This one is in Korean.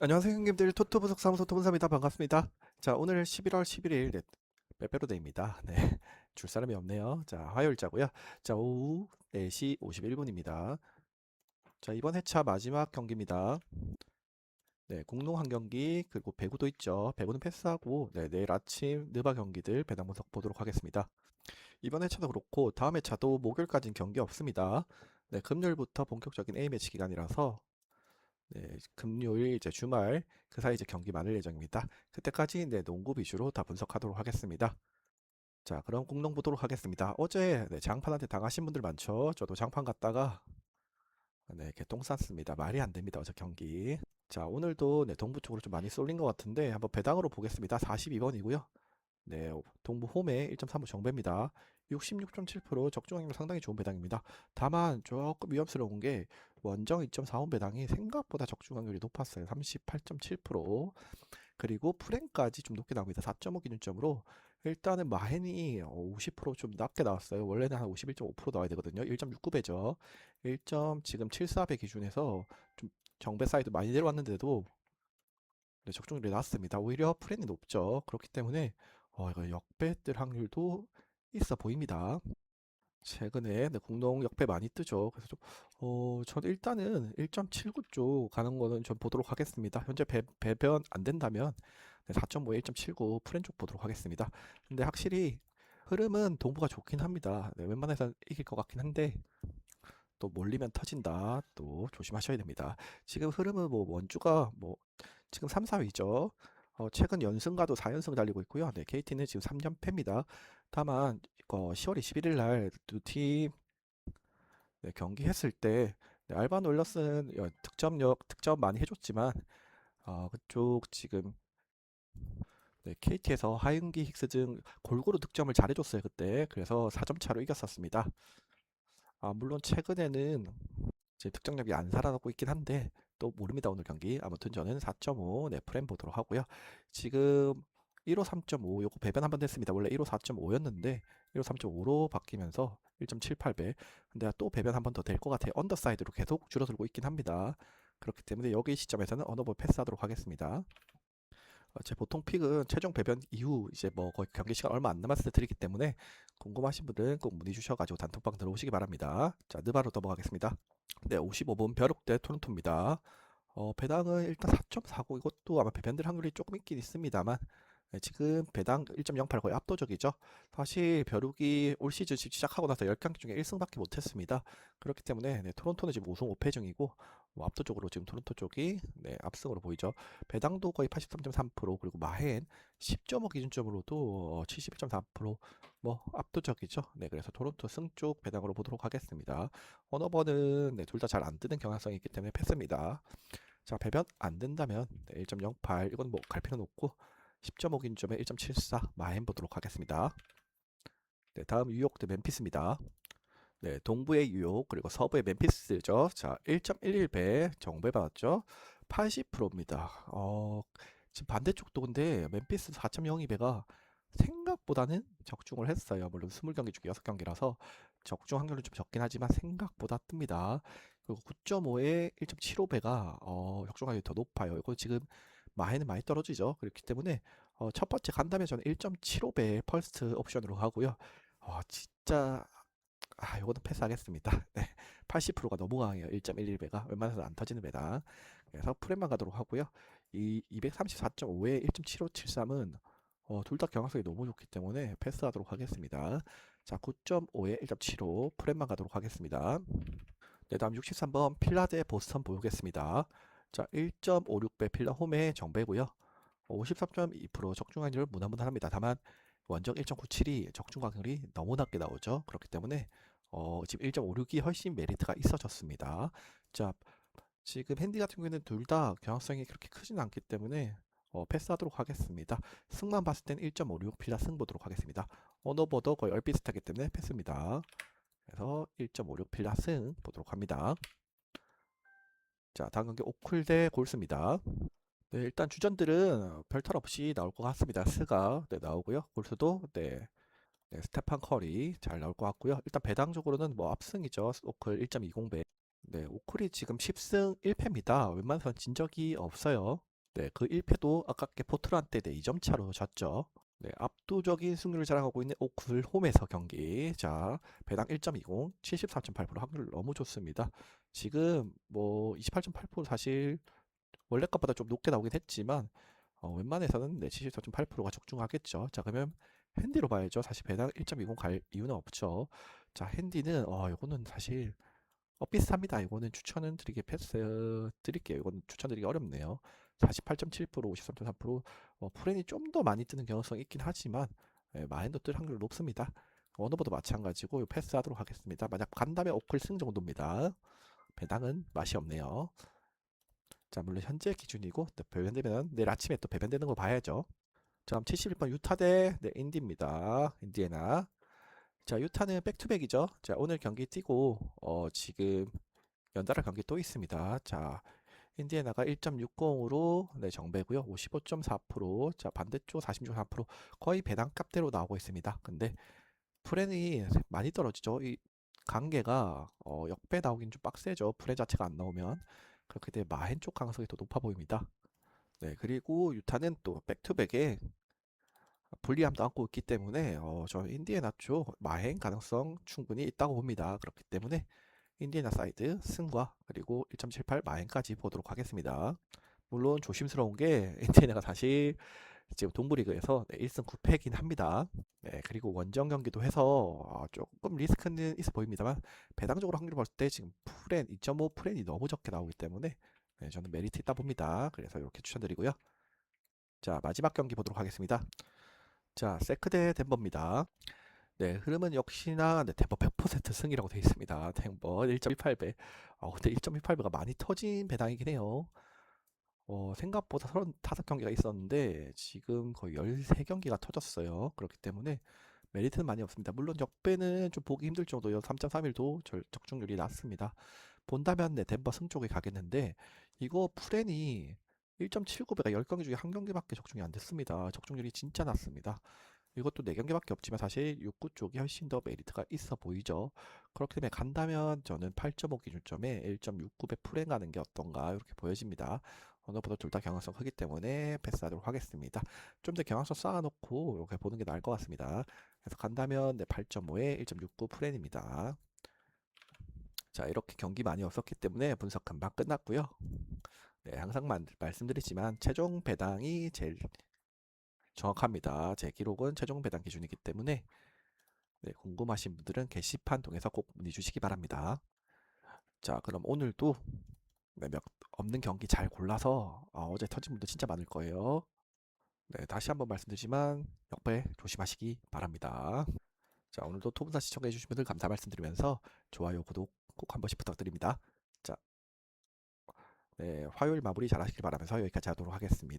안녕하세요 형님들. 토토분석 사무소 토분사입니다. 반갑습니다. 자 오늘 11월 11일 네, 빼빼로데이입니다. 네, 줄 사람이 없네요. 자 화요일자고요. 자 오후 4시 51분입니다. 자 이번 회차 마지막 경기입니다. 네 공농 한 경기 그리고 배구도 있죠. 배구는 패스하고 네, 내일 아침 느바 경기들 배당 분석 보도록 하겠습니다. 이번 회차도 그렇고 다음 회차도 목요일까지는 경기 없습니다. 네 금요일부터 본격적인 A매치 기간이라서 네, 금요일 이제 주말 그 사이 이제 경기 많을 예정입니다. 그때까지 네, 농구 위주로 다 분석하도록 하겠습니다. 자, 그럼 공농 보도록 하겠습니다. 어제 네, 장판한테 당하신 분들 많죠? 저도 장판 갔다가 네, 개똥 쌌습니다. 말이 안 됩니다. 어제 경기. 자, 오늘도 네, 동부 쪽으로 좀 많이 쏠린 것 같은데 한번 배당으로 보겠습니다. 42번이고요. 네, 동부 홈에 1.35 정배입니다. 66.7% 적중 확률 상당히 좋은 배당입니다. 다만 조금 위험스러운 게 원정 2.45 배당이 생각보다 적중 확률이 높았어요. 38.7% 그리고 프랭까지 좀 높게 나옵니다. 4.5 기준점으로 일단은 마헨이 50%좀 낮게 나왔어요. 원래는 한 51.5% 나와야 되거든요. 1.69배죠. 1. 지금 74배 기준에서 좀 정배 사이도 많이 내려왔는데도 네, 적중률이 낮습니다. 오히려 프렌이 높죠. 그렇기 때문에 어, 이거 역배뜰 확률도 있어 보입니다. 최근에 네, 공동 역배 많이 뜨죠. 그래서 좀, 어, 전 일단은 1.79 쪽 가는 거는 좀 보도록 하겠습니다. 현재 배, 배변 안 된다면 네, 4.5에 1.79 프렌 쪽 보도록 하겠습니다. 근데 확실히 흐름은 동부가 좋긴 합니다. 네, 웬만해서 이길 것 같긴 한데 또 몰리면 터진다. 또 조심하셔야 됩니다. 지금 흐름은 뭐 원주가 뭐 지금 3, 4위죠. 어, 최근 연승가도 4연승 달리고 있고요. 네, KT는 지금 3연패입니다. 다만 어, 10월 21일 날 두팀 네, 경기했을 때 네, 알바 어, 득점력 득점 많이 해줬지만 어, 그쪽 지금 네, KT에서 하윤기 힉스 등 골고루 득점을 잘해줬어요 그때 그래서 4점 차로 이겼었습니다. 아, 물론 최근에는 제 득점력이 안 살아나고 있긴 한데 또 모릅니다. 오늘 경기. 아무튼 저는 4.5 네, 프레임 보도록 하고요. 지금 1호 3.5 요거 배변 한 번 됐습니다. 원래 1호 4.5였는데 1호 3.5로 바뀌면서 1.78배. 근데 또 배변 한 번 더 될 것 같아요. 언더사이드로 계속 줄어들고 있긴 합니다. 그렇기 때문에 여기 시점에서는 어너볼 패스하도록 하겠습니다. 어, 제 보통 픽은 최종 배변 이후 이제 뭐 거의 경기 시간 얼마 안 남았을 때 드리기 때문에 궁금하신 분들은 꼭 문의 주셔가지고 단톡방 들어오시기 바랍니다. 자, 느바로 넘어가겠습니다. 네, 55번 벼룩 대 토론토입니다. 어, 배당은 일단 4.49 이것도 아마 배변될 확률이 조금 있긴 있습니다만 네, 지금 배당 1.08 거의 압도적이죠. 사실 벼룩이 올 시즌 시작하고 나서 10경기 중에 1승밖에 못했습니다. 그렇기 때문에 네, 토론토는 지금 우승 5패 중이고 뭐 압도적으로 지금 토론토 쪽이 네, 압승으로 보이죠. 배당도 거의 83.3% 그리고 마헨 10.5 기준점으로도 71.4%뭐 압도적이죠. 네, 그래서 토론토 승 쪽 배당으로 보도록 하겠습니다. 언어버는 네, 둘 다 잘 안 뜨는 경향성이 있기 때문에 패스입니다. 자, 배변 안 된다면 네, 1.08 이건 뭐 갈 필요는 없고 10.5 기준점에 1.74 마헨 보도록 하겠습니다. 네, 다음 뉴욕 대 멤피스입니다. 네, 동부의 뉴욕 그리고 서부의 멤피스죠. 자, 1.11배 정배 받았죠. 80%입니다. 어, 지금 반대쪽도 근데 멤피스 4.02배가 생각보다는 적중을 했어요. 물론 20경기 중에 6경기라서 적중 확률은 좀 적긴 하지만 생각보다 뜹니다. 그리고 9.5에 1.75배가 어, 적중 확률이 더 높아요. 이거 지금 마이는 많이 떨어지죠. 그렇기 때문에 어, 첫 번째 간다면 저는 1.75배 펄스트 옵션으로 하고요. 어, 진짜 아, 요거는 패스하겠습니다. 네. 80%가 너무 강해요. 1.11배가 웬만해서 안 터지는 배다. 그래서 프렘만 가도록 하고요. 이 234.5에 1.7573은 어, 둘 다 경향성이 너무 좋기 때문에 패스하도록 하겠습니다. 자, 9.5에 1.75 프렘만 가도록 하겠습니다. 네, 다음 63번 필라 대 보스턴 보겠습니다. 자, 1.56배 필라 홈의 정배고요. 53.2% 적중 확률 무난무난합니다. 다만 원정 1.97이 적중 확률이 너무 낮게 나오죠. 그렇기 때문에 어, 지금 1.56이 훨씬 메리트가 있어졌습니다. 자, 지금 핸디 같은 경우에는 둘 다 경향성이 그렇게 크진 않기 때문에 어, 패스하도록 하겠습니다. 승만 봤을 때는 1.56 필라 승 보도록 하겠습니다. 언어버도 거의 얼비슷하기 때문에 패스입니다. 그래서 1.56 필라 승 보도록 합니다. 자, 다음 경기 오클 대 골스입니다. 네, 일단 주전들은 별탈 없이 나올 것 같습니다. 스가 네, 나오고요. 골스도 네, 네, 스테판 커리 잘 나올 것 같고요. 일단 배당적으로는 뭐 압승이죠. 오클 1.20배. 네, 오클이 지금 10승 1패입니다. 웬만해선 진 적이 없어요. 네, 그 1패도 아깝게 포트란테 네 2점 차로 졌죠. 네, 압도적인 승률을 자랑하고 있는 오클 홈에서 경기. 자, 배당 1.20, 73.8% 확률 너무 좋습니다. 지금 뭐 28.8% 사실 원래 것보다 좀 높게 나오긴 했지만 어, 웬만해서는 네, 74.8%가 적중하겠죠. 자, 그러면 핸디로 봐야죠. 사실 배당 1.20 갈 이유는 없죠. 자, 핸디는 어, 이거는 사실 어, 비슷합니다. 이거는 추천은 드리게 패스 드릴게요. 이거는 추천드리기 어렵네요. 48.7%, 53.3%, 어, 프렌이 좀 더 많이 뜨는 경향성이 있긴 하지만 예, 마인도 뜰 확률 높습니다. 원오버도 마찬가지고 패스하도록 하겠습니다. 만약 간다면 오클 승 정도입니다. 배당은 맛이 없네요. 자, 물론 현재 기준이고 또 배변되면 내일 아침에 또 배변되는 거 봐야죠. 자, 그럼 71번 유타 대 네, 인디입니다. 인디애나. 자, 유타는 백투백이죠. 자, 오늘 경기 뛰고 어, 지금 연달아 경기 또 있습니다. 자, 인디애나가 1.60으로 네, 정배고요. 55.4%. 자, 반대쪽 46.4% 거의 배당값대로 나오고 있습니다. 근데 프렌이 많이 떨어지죠. 이 관계가 어, 역배 나오긴 좀 빡세죠. 프렌 자체가 안 나오면 그렇게 되면 마헨 쪽 가능성이 더 높아 보입니다. 네, 그리고 유타는 또 백투백에 불리함도 안고 있기 때문에 어, 저 인디애나 쪽 마행 가능성 충분히 있다고 봅니다. 그렇기 때문에 인디애나 사이드 승과 그리고 1.78 마행까지 보도록 하겠습니다. 물론 조심스러운 게 인디애나가 사실 지금 동부리그에서 네, 1승 9패이긴 합니다. 네, 그리고 원정 경기도 해서 어, 조금 리스크는 있어 보입니다만 배당적으로 확률을 봤을 때 지금 프렌 2.5 프렌이 너무 적게 나오기 때문에 네, 저는 메리트 있다 봅니다. 그래서 이렇게 추천드리고요. 자, 마지막 경기 보도록 하겠습니다. 자, 세크 대 덴버입니다. 네, 흐름은 역시나 네, 덴버 100% 승이라고 되어 있습니다. 덴버 1.18배. 어, 근데 1.18배가 많이 터진 배당이긴 해요. 어, 생각보다 35경기가 있었는데 지금 거의 13경기가 터졌어요. 그렇기 때문에 메리트는 많이 없습니다. 물론 역배는 좀 보기 힘들 정도요. 3.31도 적중률이 낮습니다. 본다면 네, 덴버 승 쪽에 가겠는데 이거 프렌이 1.79배가 10경기 중에 한 경기밖에 적중이 안 됐습니다. 적중률이 진짜 낮습니다. 이것도 4경기밖에 없지만 사실 6구 쪽이 훨씬 더 메리트가 있어 보이죠. 그렇기 때문에 간다면 저는 8.5 기준점에 1.69배 프렌 가는 게 어떤가 이렇게 보여집니다. 어느보다 둘 다 경향성 크기 때문에 패스하도록 하겠습니다. 좀 더 경향성 쌓아놓고 이렇게 보는 게 나을 것 같습니다. 그래서 간다면 네, 8.5에 1.69 프렌입니다. 자 이렇게 경기 많이 없었기 때문에 분석 금방 끝났고요. 네, 항상 만- 말씀드리지만 최종 배당이 제일 정확합니다. 제 기록은 최종 배당 기준이기 때문에 네, 궁금하신 분들은 게시판 통해서 꼭 문의 주시기 바랍니다. 자, 그럼 오늘도 네, 몇 없는 경기 잘 골라서 아, 어제 터진 분도 진짜 많을 거예요. 네, 다시 한번 말씀드리지만 역배 조심하시기 바랍니다. 자, 오늘도 토분사 시청해 주신 분들 감사 말씀드리면서 좋아요, 구독 꼭 한 번씩 부탁드립니다. 자, 네, 화요일 마무리 잘 하시길 바라면서 여기까지 하도록 하겠습니다.